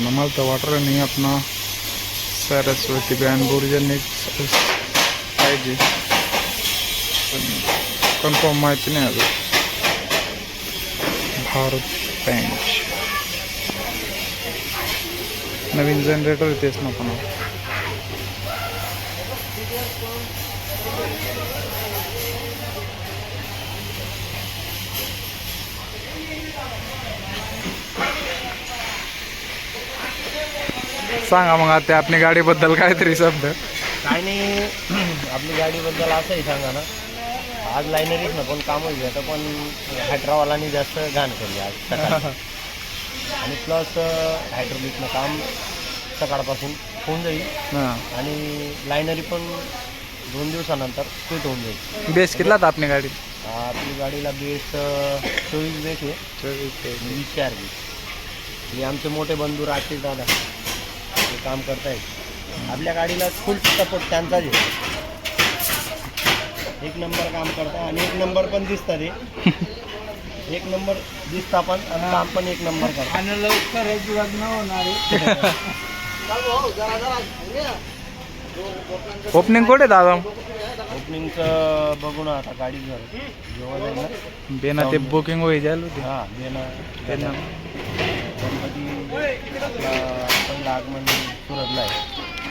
ना मला तर वाटलं नाही आपण. सरस्वती बँड बुर्जनी पाहिजे. कन्फर्म माहिती नाही अजून. भारत बँक. नवीन जनरेटर तेच ना पण सांगा मग आता आपल्या गाडीबद्दल काहीतरी शब्द. काय नाही आपली गाडीबद्दल असंही सांगा ना. आज लायनरीच ना पण काम होईल आता पण हायड्रावालानी जास्त घाण केली आज सकाळी. आणि प्लस हायड्रोलिकनं काम सकाळपासून होऊन जाईल. आणि लायनरी पण दोन दिवसानंतर फिट होऊन जाईल. बेस कितला आपली गाडी? आपली गाडीला बेस चोवीस बेस आहे. वीस चार बेस. हे आमचे मोठे बंधू राकेश दादा. ते काम करतायत. आपल्या गाडीला फुल सपोर्ट त्यांचाच आहे. एक नंबर काम करता आणि एक नंबर पण दिसतात हे. एक नंबर दिसता पण आणि काम पण एक नंबर करतात. आणि लवकरच लग्न होणार आहे. ओपनिंग कुठे दादा? ओपनिंगचं बघू ना आता गाडी झालं जेव्हा जाईल ना. बेना ते बुकिंग होई जायला होती. हां देणं बेना. गणपती आपला पहिला आगमन सुरतला आहे.